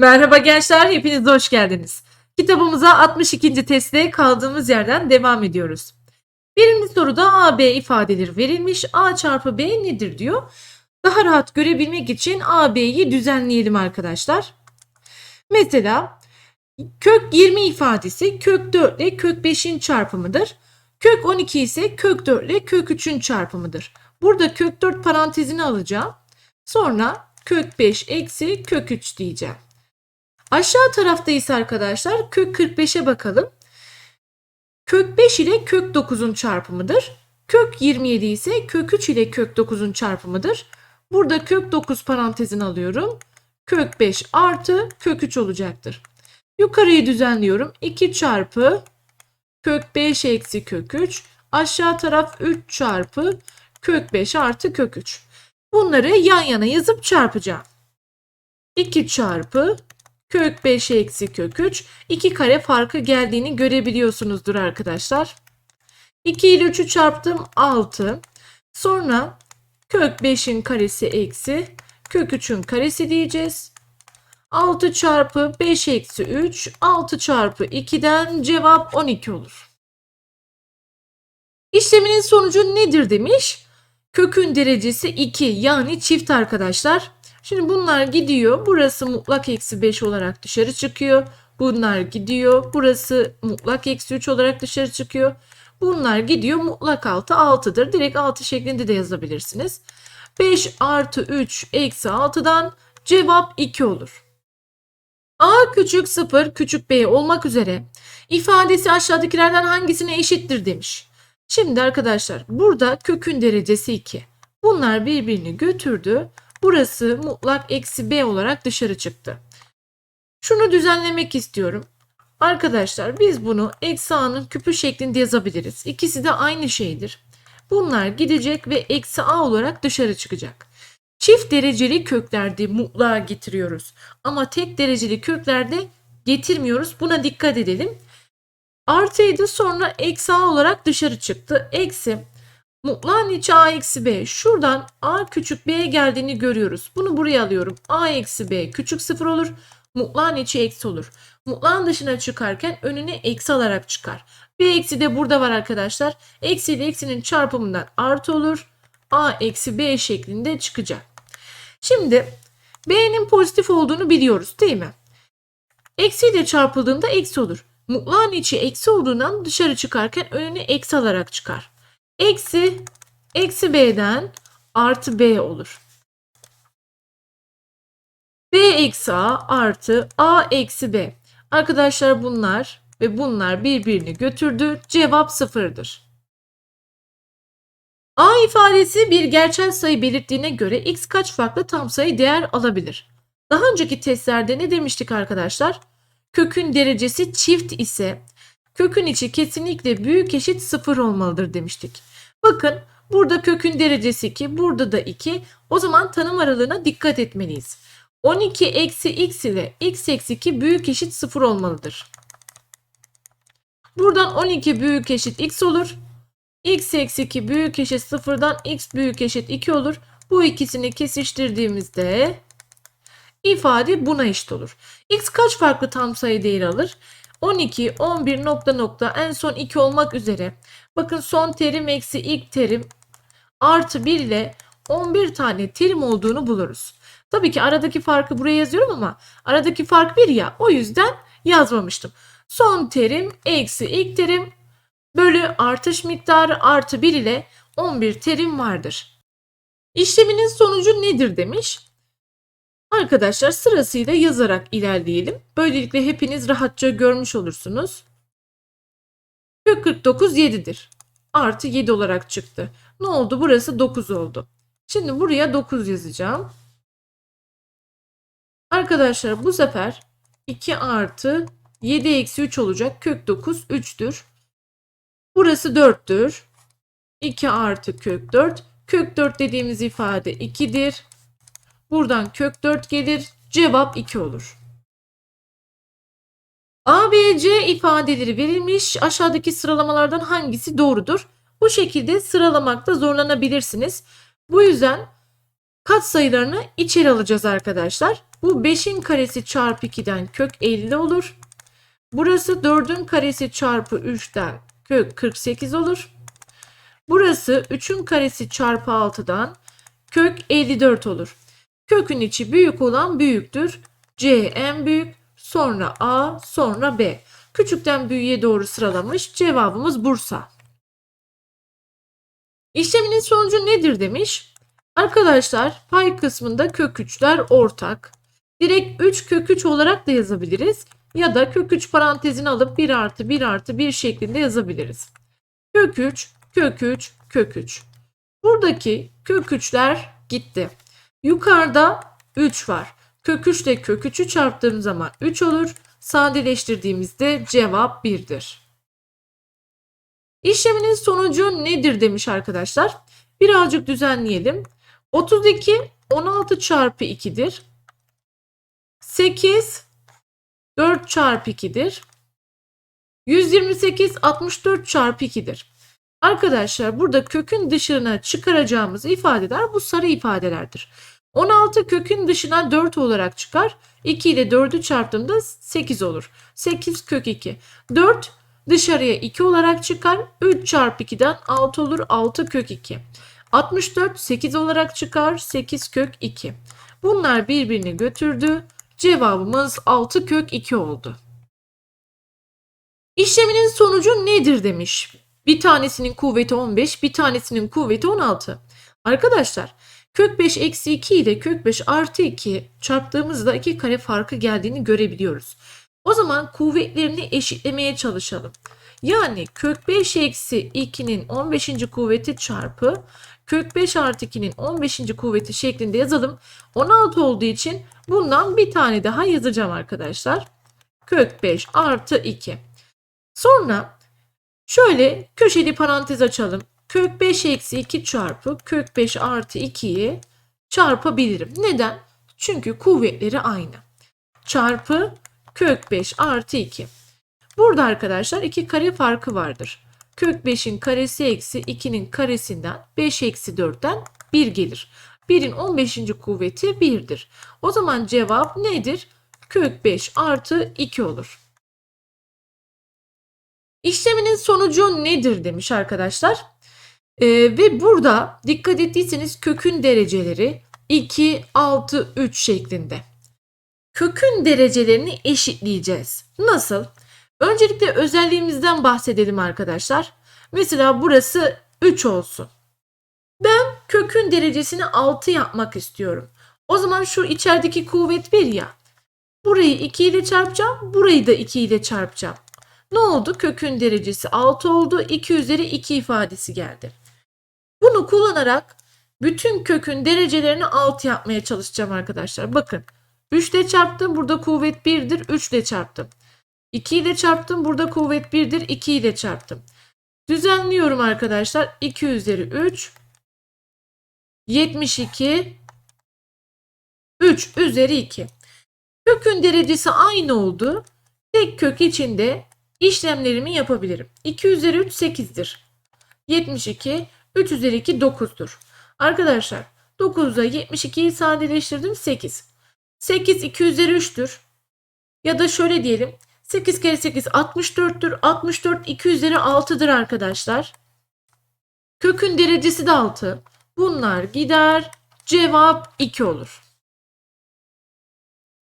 Merhaba gençler, hepiniz hoş geldiniz. Kitabımıza 62. testte kaldığımız yerden devam ediyoruz. Birinci soruda A, B ifadeleri verilmiş. A çarpı B nedir diyor. Daha rahat görebilmek için A, B'yi düzenleyelim arkadaşlar. Mesela kök 20 ifadesi kök 4 ile kök 5'in çarpımıdır. Kök 12 ise kök 4 ile kök 3'ün çarpımıdır. Burada kök 4 parantezini alacağım. Sonra kök 5 eksi kök 3 diyeceğim. Aşağı tarafta ise arkadaşlar kök 45'e bakalım. Kök 5 ile kök 9'un çarpımıdır. Kök 27 ise kök 3 ile kök 9'un çarpımıdır. Burada kök 9 parantezini alıyorum. Kök 5 artı kök 3 olacaktır. Yukarıyı düzenliyorum. 2 çarpı kök 5 eksi kök 3. Aşağı taraf 3 çarpı kök 5 artı kök 3. Bunları yan yana yazıp çarpacağım. 2 çarpı kök 5 eksi kök 3. 2 kare farkı geldiğini görebiliyorsunuzdur arkadaşlar. 2 ile 3'ü çarptım 6. Sonra kök 5'in karesi eksi kök 3'ün karesi diyeceğiz. 6 çarpı 5 eksi 3 6 çarpı 2'den cevap 12 olur. İşleminin sonucu nedir demiş. Kökün derecesi 2 yani çift arkadaşlar. Şimdi bunlar gidiyor. Burası mutlak eksi 5 olarak dışarı çıkıyor. Bunlar gidiyor. Burası mutlak eksi 3 olarak dışarı çıkıyor. Bunlar gidiyor. Mutlak 6 6'dır. Direkt 6 şeklinde de yazabilirsiniz. 5 artı 3 eksi 6'dan cevap 2 olur. A küçük 0 küçük B olmak üzere ifadesi aşağıdakilerden hangisine eşittir demiş. Şimdi arkadaşlar burada kökün derecesi 2. Bunlar birbirini götürdü. Burası mutlak eksi b olarak dışarı çıktı. Şunu düzenlemek istiyorum. Arkadaşlar biz bunu eksi a'nın küpü şeklinde yazabiliriz. İkisi de aynı şeydir. Bunlar gidecek ve eksi a olarak dışarı çıkacak. Çift dereceli köklerde mutlağa getiriyoruz. Ama tek dereceli köklerde getirmiyoruz. Buna dikkat edelim. Artıydı sonra eksi a olarak dışarı çıktı. Eksi mutlağın içi a eksi b. Şuradan a küçük b'ye geldiğini görüyoruz. Bunu buraya alıyorum. a eksi b küçük sıfır olur. Mutlağın içi eksi olur. Mutlağın dışına çıkarken önüne eksi alarak çıkar. B eksi de burada var arkadaşlar. Eksi ile eksinin çarpımından artı olur. a eksi b şeklinde çıkacak. Şimdi b'nin pozitif olduğunu biliyoruz değil mi? Eksi ile çarpıldığında eksi olur. Mutlağın içi eksi olduğundan dışarı çıkarken önüne eksi alarak çıkar. Eksi, eksi b'den artı b olur. b eksi a artı a eksi b. Arkadaşlar bunlar ve bunlar birbirini götürdü. Cevap sıfırdır. A ifadesi bir gerçel sayı belirttiğine göre x kaç farklı tam sayı değer alabilir? Daha önceki testlerde ne demiştik arkadaşlar? Kökün derecesi çift ise kökün içi kesinlikle büyük eşit sıfır olmalıdır demiştik. Bakın burada kökün derecesi 2, burada da 2. O zaman tanım aralığına dikkat etmeliyiz. 12 eksi x ile x eksi 2 büyük eşit 0 olmalıdır. Buradan 12 büyük eşit x olur. x eksi 2 büyük eşit 0'dan x büyük eşit 2 olur. Bu ikisini kesiştirdiğimizde ifade buna eşit olur. x kaç farklı tam sayı değeri alır? 12, 11 nokta nokta en son 2 olmak üzere. Bakın son terim eksi ilk terim artı 1 ile 11 tane terim olduğunu buluruz. Tabii ki aradaki farkı buraya yazıyorum ama aradaki fark 1 ya o yüzden yazmamıştım. Son terim eksi ilk terim bölü artış miktarı artı 1 ile 11 terim vardır. İşleminin sonucu nedir demiş. Arkadaşlar sırasıyla yazarak ilerleyelim. Böylelikle hepiniz rahatça görmüş olursunuz. Kök 49 7'dir. Artı 7 olarak çıktı. Ne oldu? Burası 9 oldu. Şimdi buraya 9 yazacağım. Arkadaşlar bu sefer 2 artı 7 eksi 3 olacak. Kök 9 3'tür. Burası 4'tür. 2 artı kök 4. Kök 4 dediğimiz ifade 2'dir. Buradan kök 4 gelir. Cevap 2 olur. A, B, C ifadeleri verilmiş. Aşağıdaki sıralamalardan hangisi doğrudur? Bu şekilde sıralamakta zorlanabilirsiniz. Bu yüzden kat sayılarını içeri alacağız arkadaşlar. Bu 5'in karesi çarpı 2'den kök 50 olur. Burası 4'ün karesi çarpı 3'ten kök 48 olur. Burası 3'ün karesi çarpı 6'dan kök 54 olur. Kökün içi büyük olan büyüktür. C en büyük, sonra A, sonra B. Küçükten büyüğe doğru sıralamış. Cevabımız Bursa. İşleminin sonucu nedir demiş. Arkadaşlar pay kısmında kök 3'ler ortak. Direkt 3 kök 3 olarak da yazabiliriz. Ya da kök 3 parantezini alıp 1 artı 1 artı 1 şeklinde yazabiliriz. Kök 3, kök 3, kök 3. Buradaki kök 3'ler gitti. Yukarıda 3 var. Kök 3 ile kök 3'ü çarptığım zaman 3 olur. Sadeleştirdiğimizde cevap 1'dir. İşleminin sonucu nedir demiş arkadaşlar. Birazcık düzenleyelim. 32 16 çarpı 2'dir. 8 4 çarpı 2'dir. 128 64 çarpı 2'dir. Arkadaşlar burada kökün dışına çıkaracağımız ifadeler bu sarı ifadelerdir. 16 kökün dışına 4 olarak çıkar. 2 ile 4'ü çarptığımda 8 olur. 8 kök 2. 4 dışarıya 2 olarak çıkar. 3 çarpı 2'den 6 olur. 6 kök 2. 64 8 olarak çıkar. 8 kök 2. Bunlar birbirini götürdü. Cevabımız 6 kök 2 oldu. İşleminin sonucu nedir demiş. Bir tanesinin kuvveti 15, bir tanesinin kuvveti 16. Arkadaşlar kök 5 eksi 2 ile kök 5 artı 2 çarptığımızda 2 kare farkı geldiğini görebiliyoruz. O zaman kuvvetlerini eşitlemeye çalışalım. Yani kök 5 eksi 2'nin 15. kuvveti çarpı kök 5 artı 2'nin 15. kuvveti şeklinde yazalım. 16 olduğu için bundan bir tane daha yazacağım arkadaşlar. Kök 5 artı 2. Sonra şöyle köşeli parantez açalım. Kök 5 eksi 2 çarpı kök 5 artı 2'yi çarpabilirim. Neden? Çünkü kuvvetleri aynı. Çarpı kök 5 artı 2. Burada arkadaşlar iki kare farkı vardır. Kök 5'in karesi eksi 2'nin karesinden 5 eksi 4'ten 1 gelir. 1'in 15. kuvveti 1'dir. O zaman cevap nedir? Kök 5 artı 2 olur. İşleminin sonucu nedir demiş arkadaşlar. Ee, ve burada dikkat ettiyseniz kökün dereceleri 2, 6, 3 şeklinde. Kökün derecelerini eşitleyeceğiz. Nasıl? Öncelikle özelliğimizden bahsedelim arkadaşlar. Mesela burası 3 olsun. Ben kökün derecesini 6 yapmak istiyorum. O zaman şu içerideki kuvvet 1 ya. Burayı 2 ile çarpacağım. Burayı da 2 ile çarpacağım. Ne oldu? Kökün derecesi 6 oldu. 2 üzeri 2 ifadesi geldi. Bunu kullanarak bütün kökün derecelerini 6 yapmaya çalışacağım arkadaşlar. Bakın 3 ile çarptım. Burada kuvvet 1'dir. 3 ile çarptım. 2 ile çarptım. Burada kuvvet 1'dir. 2 ile çarptım. Düzenliyorum arkadaşlar. 2 üzeri 3 72 3 üzeri 2. Kökün derecesi aynı oldu. Tek kök içinde işlemlerimi yapabilirim. 2 üzeri 3 8'dir. 72 3 üzeri 2 9'dur. Arkadaşlar 9'da 72'yi sadeleştirdim 8. 8 2 üzeri 3'tür. Ya da şöyle diyelim 8 kere 8 64'tür. 64 2 üzeri 6'dır arkadaşlar. Kökün derecesi de 6. Bunlar gider. Cevap 2 olur.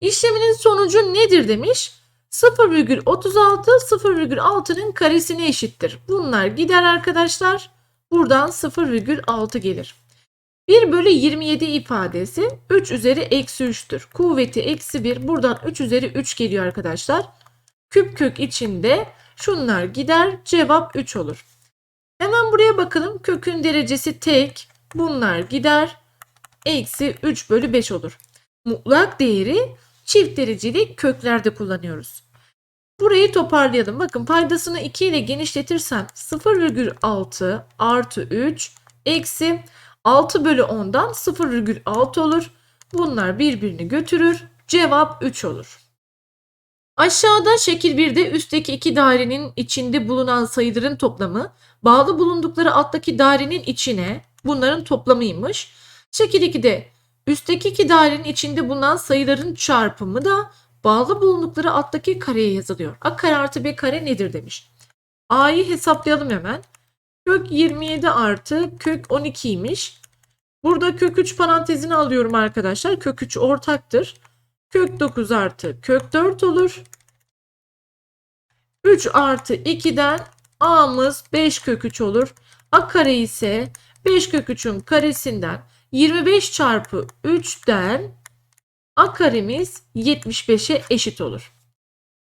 İşleminin sonucu nedir demiş. 0,36 0,6'nın karesine eşittir. Bunlar gider arkadaşlar. Buradan 0,6 gelir. 1 bölü 27 ifadesi 3 üzeri eksi 3'tür. Kuvveti eksi 1. Buradan 3 üzeri 3 geliyor arkadaşlar. Küp kök içinde şunlar gider. Cevap 3 olur. Hemen buraya bakalım. Kökün derecesi tek. Bunlar gider. Eksi 3 bölü 5 olur. Mutlak değeri çift dereceli köklerde kullanıyoruz. Burayı toparlayalım. Bakın paydasını 2 ile genişletirsem 0,6 artı 3 eksi 6 bölü 10'dan 0,6 olur. Bunlar birbirini götürür. Cevap 3 olur. Aşağıda şekil 1'de üstteki iki dairenin içinde bulunan sayıların toplamı bağlı bulundukları alttaki dairenin içine bunların toplamıymış. Şekil 2'de Üstteki iki dairenin içinde bulunan sayıların çarpımı da bağlı bulundukları alttaki kareye yazılıyor. A kare artı B kare nedir demiş. A'yı hesaplayalım hemen. Kök 27 artı kök 12'ymiş. Burada kök 3 parantezini alıyorum arkadaşlar. Kök 3 ortaktır. Kök 9 artı kök 4 olur. 3 artı 2'den A'mız 5 kök 3 olur. A kare ise 5 kök 3'ün karesinden 25 çarpı 3'ten A karemiz 75'e eşit olur.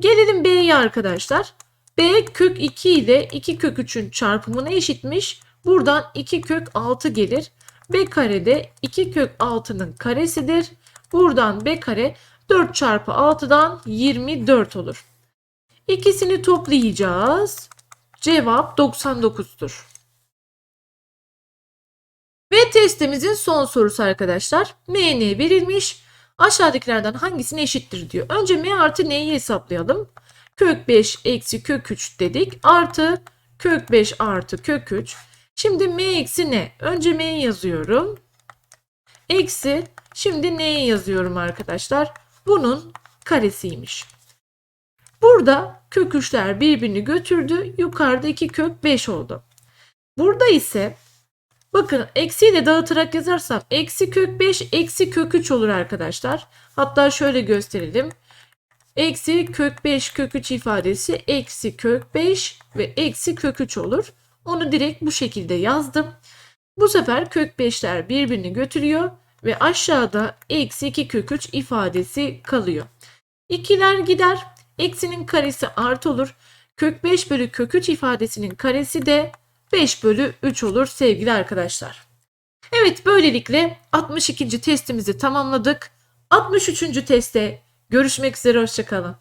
Gelelim B'ye arkadaşlar. B kök 2 ile 2 kök 3'ün çarpımına eşitmiş. Buradan 2 kök 6 gelir. B kare de 2 kök 6'nın karesidir. Buradan B kare 4 çarpı 6'dan 24 olur. İkisini toplayacağız. Cevap 99'dur. Ve testimizin son sorusu arkadaşlar. MN verilmiş. Aşağıdakilerden hangisine eşittir diyor. Önce M artı N'yi hesaplayalım. Kök 5 eksi kök 3 dedik. Artı kök 5 artı kök 3. Şimdi M eksi N. Önce M'yi yazıyorum. Eksi şimdi N'yi yazıyorum arkadaşlar. Bunun karesiymiş. Burada kök 3'ler birbirini götürdü. Yukarıda 2 kök 5 oldu. Burada ise bakın eksiyle dağıtarak yazarsam eksi kök 5 eksi kök 3 olur arkadaşlar. Hatta şöyle gösterelim. Eksi kök 5 kök 3 ifadesi eksi kök 5 ve eksi kök 3 olur. Onu direkt bu şekilde yazdım. Bu sefer kök 5'ler birbirini götürüyor ve aşağıda eksi 2 kök 3 ifadesi kalıyor. İkiler gider. Eksinin karesi artı olur. Kök 5 bölü kök 3 ifadesinin karesi de 5 bölü 3 olur sevgili arkadaşlar. Evet böylelikle 62. testimizi tamamladık. 63. testte görüşmek üzere hoşçakalın.